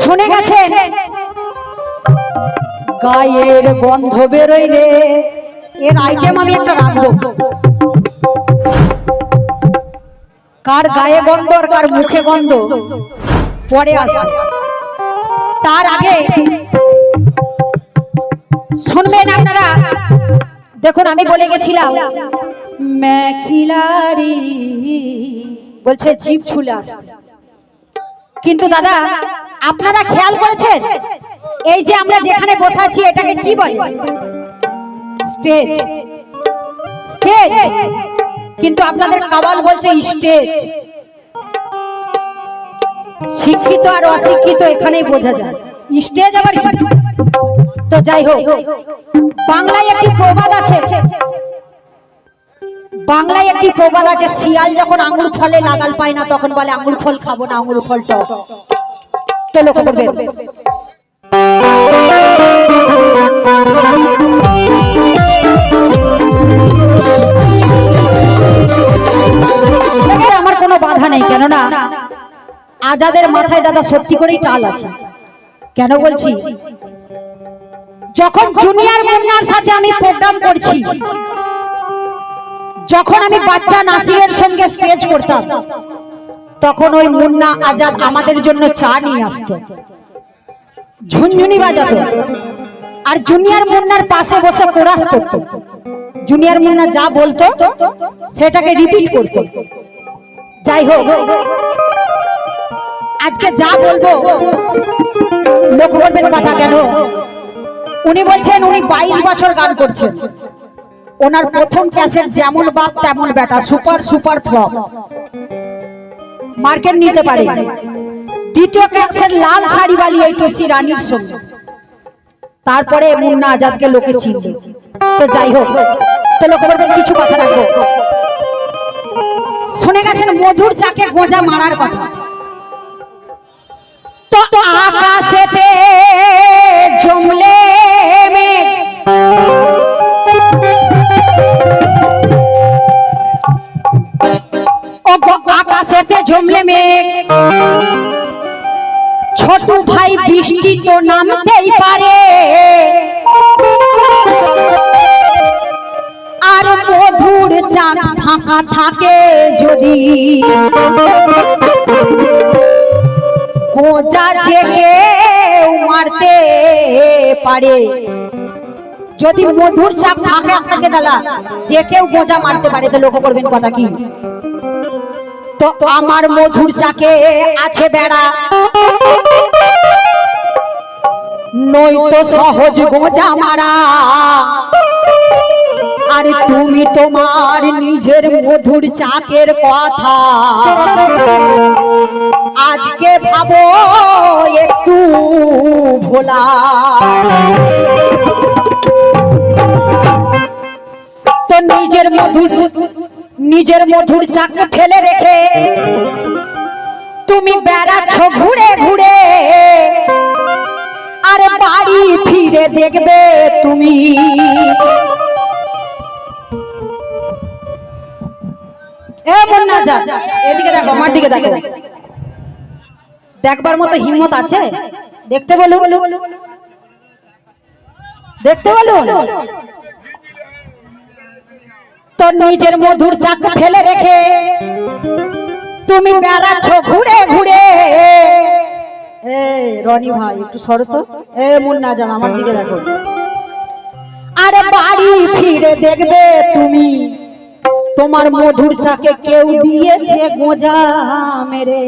শুনে গেছেন? গায়ের গন্ধ বেরোয় রে। এর আইটেম আমি একটা রাখব। কার গায়ে গন্ধ আর কার মুখে গন্ধ? পরে আসবে। তার আগে শুনবেন আপনারা। দেখুন, আমি বলে গেছিলাম বলছে জিভ ছুলে আসতে কিন্তু দাদা, আপনারা খেয়াল করেছেন? এই যে আমরা যেখানে বসে আছি, এটাকে কি বলে? স্টেজ। স্টেজ। কিন্তু আপনাদের কাওয়াল বলছে স্টেজ। শিক্ষিত আর অশিক্ষিত এখানেই বোঝা যায়। স্টেজ আবার তো যাই হোক, বাংলায় একটি প্রবাদ আছে। বাংলায় একটি প্রবাদ আছে, শিয়াল যখন আঙুর ফলে লাগাল পায় না, তখন বলে আঙুর ফল খাব না আঙুর ফল টক। তো আমার কোনো বাধা নেই, কেননা আজাদের মাথায় দাদা সত্যি করেই টাল আছে। কেন বলছি? যখন জুনিয়র মুন্নার সাথে আমি প্রোগ্রাম করছি যখন আমি বাচ্চা নাসিরের সঙ্গে স্টেজ করতাম, তখন ওই মুন্না আজাদ আমাদের জন্য চা নিয়ে আসতো। ঝুনঝুনি বাজাতো। আর জুনিয়র মুন্নার পাশে বসে কোরাস করতো। জুনিয়র মুন্না যা বলতো, সেটাকে রিপিট করতো। যাই হোক, আজকে যা বলব, লক্ষ্য করবেন কথা কেন? উনি বলছেন, উনি বাইশ বছর গান করছেন। ওনার প্রথম ক্যাসেট যেমন বাপ, তেমন বেটা। Super super flop. মার্কেট নিতে পারে। দ্বিতীয় ক্যাসেট লাল শাড়ি বালি এই টসি রানীর সঙ্গে। তারপরে মুন্না আজাদকে লোকে চিনছে তো যাই হোক, তো লোক বলবেন কিছু কথা রাখব শুনে গেছেন মধুর চাকে গোজা মারার কথা। তো আকাশেতে ঝুমলে ছোট ভাই বৃষ্টি তো নামতেই পারে। আর মধুর চাক ফাঁকা থাকে যদি। মারতে পারে। যদি মধুর চাপ ফাঁকা থাকে দাদা, যে কেউ গোজা মারতে পারে, তো লক্ষ্য করবেন কথা কি? তো আমার মধুর চাকে আছে বেড়া। নয়তো সহজ গোজা মারা। আর তুমি তোমার নিজের মধুর চাকের কথা। আজকে ভাবো একটু ভোলা। তো নিজের মধুর নিজের মধুর চাকে ফেলে রেখে তুমি বেড়াচ্ছ ঘুরে ঘুরে। আর বাড়ি ফিরে দেখবে তুমি। দেখবার মতো হিম্মত আছে? দেখতে বলুন। দেখতে বলুন। তোর নিজের মধুর চাক ফেলে রেখে তুমি বেড়াচ্ছ ঘুরে ঘুরে। রনি ভাই, একটু সরত এ, মুন্না জান আমার দিকে দেখো। আরে বাড়ি ফিরে দেখবে তুমি। তোমার মধুর চাকে কেউ দিয়েছে গোজা মেরে।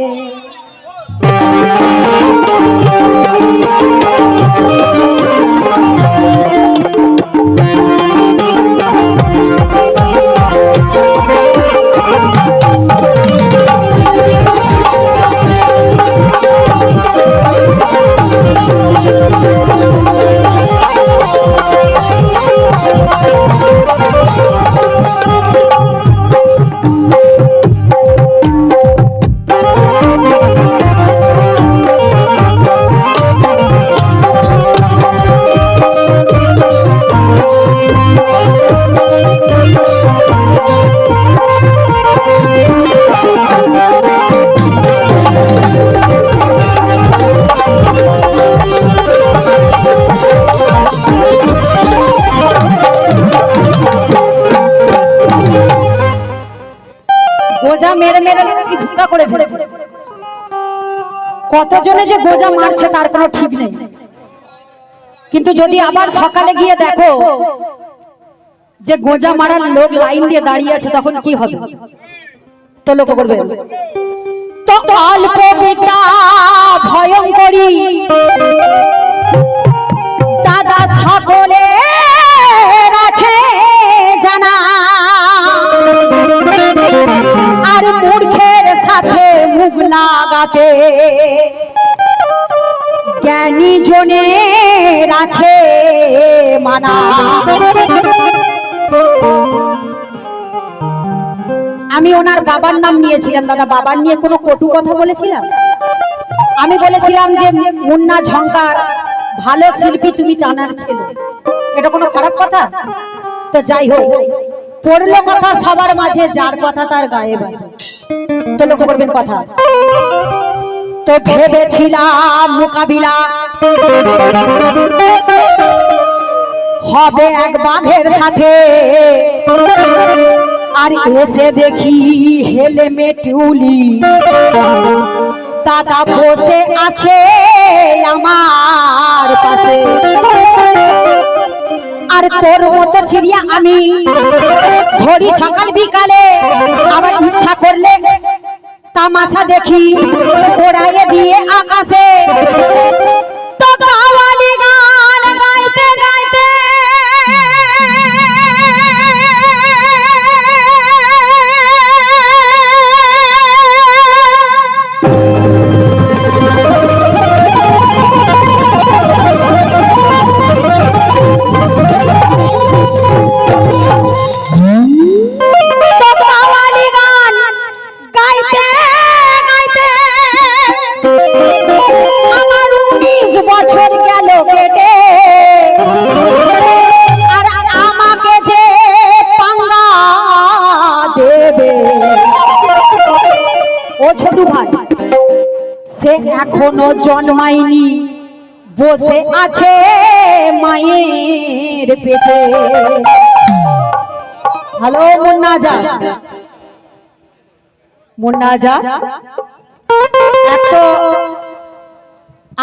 Thank you. Thank you. কতজনে যে গোজা মারছে, তার কোনো ঠিক নেই। কিন্তু যদি আবার সকালে গিয়ে দেখো যে গোজা মারার লোক লাইন দিয়ে দাঁড়িয়ে আছে, তখন কি হবে? তো লক্ষ্য করবে তো অল্প ভয়ঙ্করী। দাদা সকলে আছে। লাগাতে। জ্ঞানী জনের আছে মানা। আমি ওনার বাবার নাম নিয়েছিলাম, দাদা। বাবার নিয়ে কোনো কটু কথা বলেছিলাম? আমি বলেছিলাম যে, মুন্না ঝঙ্কার, ভালো শিল্পী তুমি তানার ছেলে। এটা কোনো খারাপ কথা? তো যাই হোক, পড়ল কথা সবার মাঝে, যার কথা তার গায়ে বাজে। তো লক্ষ্য করবেন কথা। তো ভেবেছিলাম মোকাবিলা। হবে এক বাঘের সাথে। আর এসে দেখি হেলমেট উলি দাদা বসে আছে আমার পাশে। আর তোর মতো চিড়িয়া আমি। ধরি সকাল বিকালে আমার ইচ্ছা করলে তামাশা দেখি, ওড়াইয়ে দিয়ে আকাশে। তো কাওয়ালি জন্মায়নি। বসে আছে মায়ের পেটে। হ্যালো মুন্না যা মুন্না যা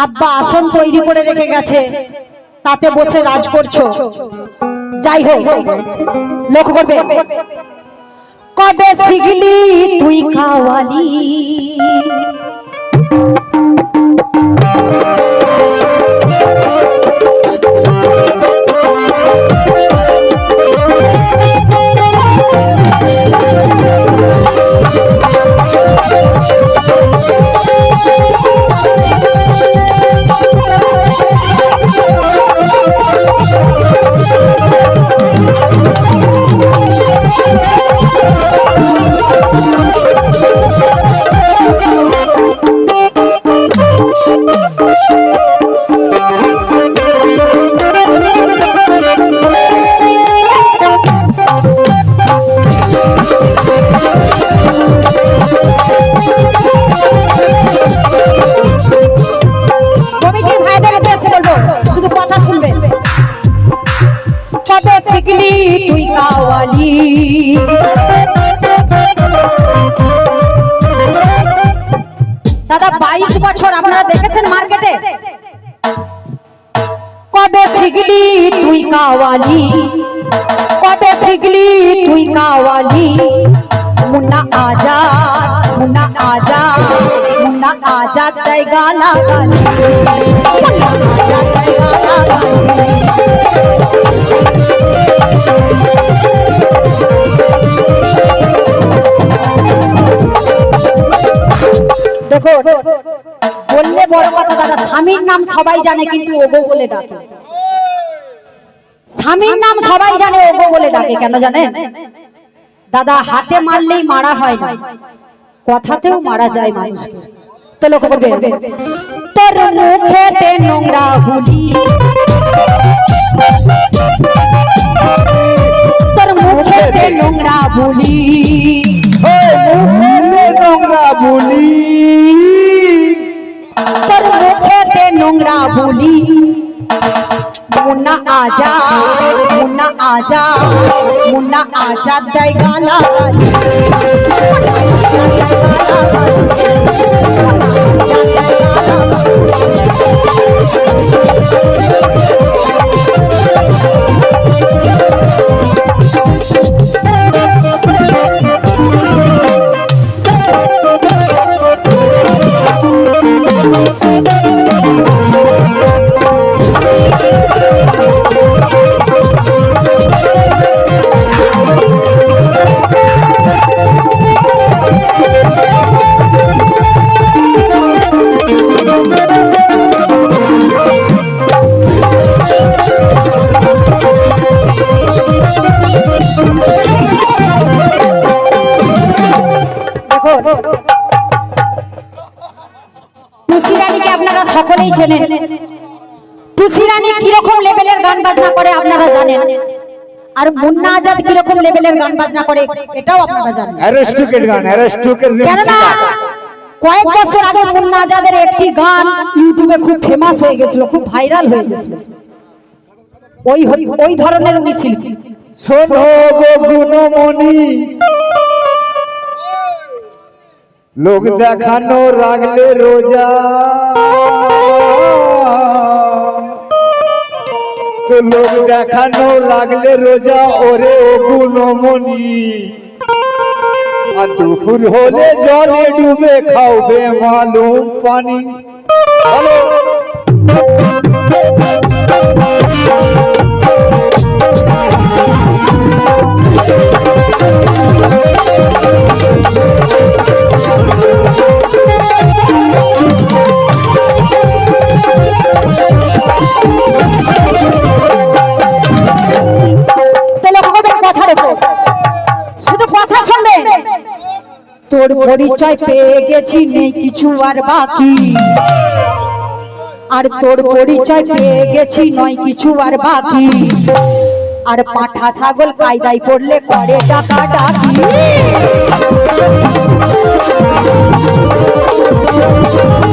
আব্বা আসন তৈরি করে রেখে গেছে, তাতে বসে রাজ করছ। যাই হোক লক্ষ্য করবে। কবে শিখলি তুই খাওয়ালি কমিটির বছর আপনারা দেখেছেন মার্কেটে? কবে শিখলি তুই কাওয়ালি? কবে শিখলি তুই কাওয়ালি? মুন্না আজাদ মুন্না আজাদ মুন্না আজাদ তাই গালি মুন্না আজাদ তাই গালা দেখো, বললে বড় কথা দাদা, স্বামীর নাম সবাই জানে, কিন্তু ওগো বলে ডাকে। স্বামীর নাম সবাই জানে, ওগো বলে ডাকে, কেন জানেন? দাদা, হাতে মারলেই মারা হয় না, কথাতেও মারা যায় মানুষকে। তো লক্ষ্য করবে তোর মুখেতে নোংরা হুলি। নোংরা বুলি। নোংরা বলি। তোর মুখেতে নোংরা বুলি। মুন্না আজা মুন্না আজা মুন্না আজা দেয় গালা গালা। চেনেন টুসি রানী কীরকম লেভেলের গান বাজনা করে আপনারা জানেন? আর মুন্না আজাদ কীরকম লেভেলের গান বাজনা করে এটাও আপনারা জানেন। অ্যারেস্টুকের গান অ্যারেস্টুকের কেননা কয়েক বছর আগে মুন্না আজাদের একটি গান ইউটিউবে খুব ফেমাস হয়ে গেছিল খুব ভাইরাল হয়ে গেছিল। ওই ওই ধরনের উনি শিল্পী শোনো গো গুণমণি। লোক দেখানো রাখলে রোজা। লোক দেখানো লাগলে রোজা, ওরে ও গুণমণি। আর দুপুর হলে জলে ডুবে খাওবে মালুম পানি। পরিচয় পেয়ে গেছি, নেই কিছু আর বাকি। আর তোর পরিচয় পেয়ে গেছি, নয় কিছু আর বাকি। আর পাঁঠা ছাগল কায়দায় পড়লে করে টাকা ডাকি। উনি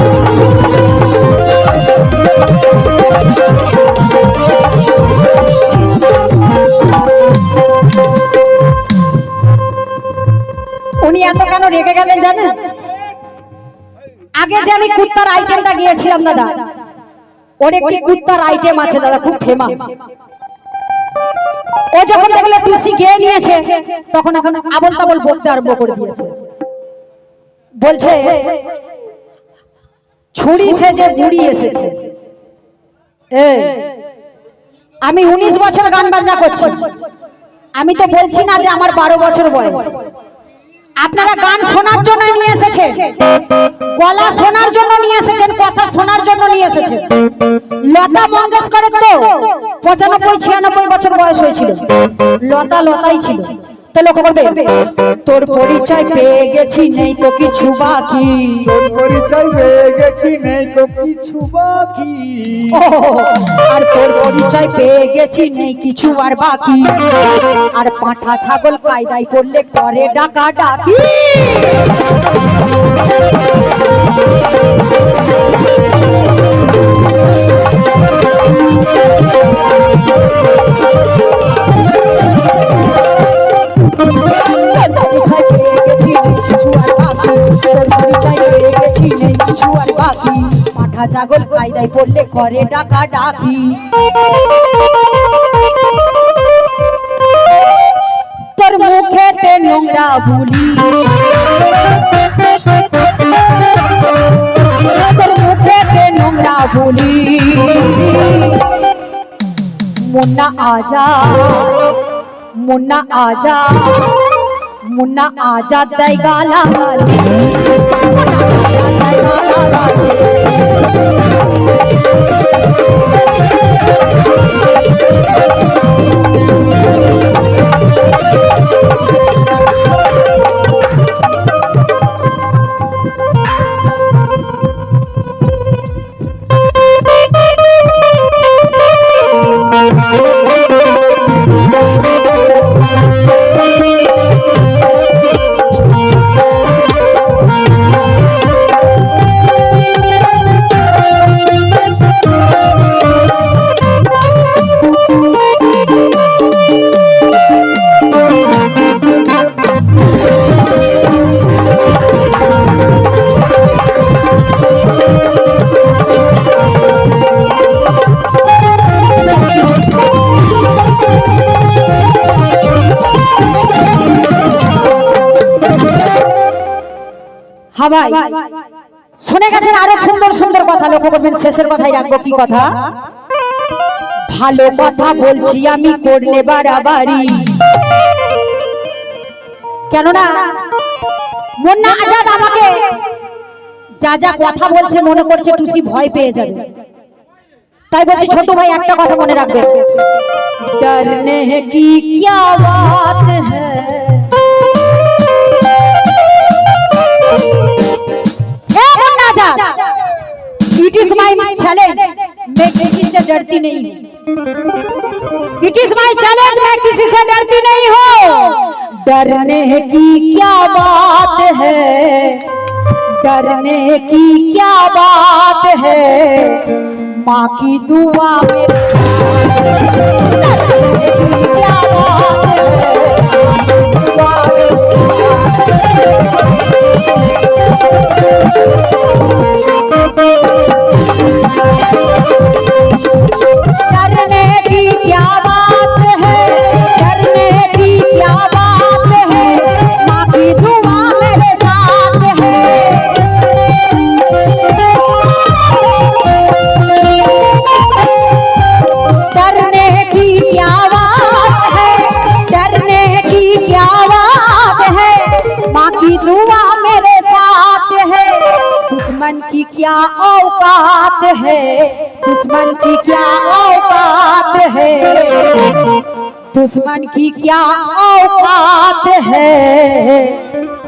আমি কুত্তার আইটেমটা গিয়েছিলাম, দাদা। একটি কুত্তার আইটেম আছে, দাদা, খুব ফেমাস ও যখন দেখলে টুসি গিয়ে নিয়েছে, তখন এখন আবল তাবল বকতে আরম্ভ করে দিয়েছে। বলছে, ছুরি সে যে বুড়ি এসেছে। আমি উনিশ বছর গান বাজনা করছি। আমি তো বলছি না যে আমার বারো বছর বয়স। আপনারা গান শোনার জন্য নিয়ে এসেছেন। গলা শোনার জন্য নিয়ে এসেছেন, কথা শোনার জন্য নিয়ে এসেছেন। লতা মঙ্গেশকরের তো পঁচানব্বই, ছিয়ানব্বই বছর বয়স হয়েছিল। লতা লতাই ছিল। তো লক্ষ্য করবে? তোর পরিচয় পেয়ে গেছি নেই তো কিছু বাকি। তোর পরিচয় পেয়ে গেছি নেই তো কিছু বাকি। আর তোর পরিচয় পেয়ে গেছি নেই কিছু আর বাকি। আর পাঁঠা ছাগল কায়দায় পড়লে করে ডাকা ডাকি। ছাগল কায়দায় পড়লে করে ডাকা ডাকি তোর মুখেতে নোংরা বুলি। তোর মুখেতে নোংরা বুলি। মুন্না আজা মুন্না আজা মুন্না আজা দেয় গালা গালি মুন্না আজা শুনে গেছেন আরো সুন্দর সুন্দর কথা লক্ষ্য করবেন শেষের কথাই রাখবো কি কথা ভালো কথা বলছি আমি করলে বাড়াবাড়ি কেননা মুন্না আজাদ আমাকে যা যা কথা বলছে মনে করছে টুসি ভয় পেয়ে যাবে তাই বলছি ছোট ভাই একটা কথা মনে রাখবে डरने की क्या बात है राजा इट इज़ माई चैलेंज मैं किसी से डरती नहीं हूँ। इट इज़ माई चैलेंज मैं किसी से डरती नहीं हूँ। डरने की क्या बात है? डरने की क्या बात है? माँ की दुआ में डरने की Música दुश्मन की क्या औकात है?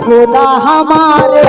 खुदा हमारे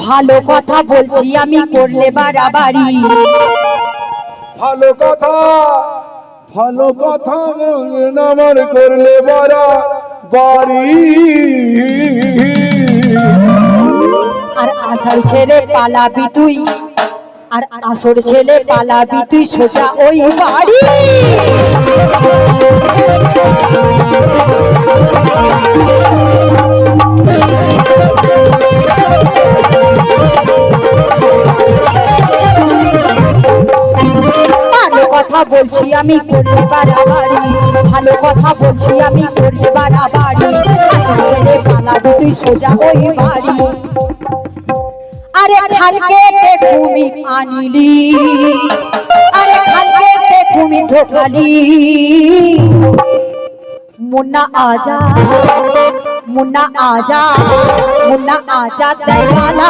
ভালো কথা বলছি আমি করলে বাড়াবাড়ি। ভালো কথা ভালো কথা মন আমার করলে বারা বাড়ি আর আসল ছেলে পালাবি তুই আর আসর ছেলে পালাবি তুই সোজা ওই বাড়ি। ভালো কথা বলছি আমি করলে বাড়াবাড়ি। ভালো কথা বলছি আমি করলে বাড়াবাড়ি। আসল ছেলে পালাবি তুই সোজা ওই বাড়ি। আরে খালকে ঘুমি আনিলি। আরে খালকে ঘুমি ঢোকালি। মুন্না আজা মুন্না আজা মুন্না আজা দেয় মালা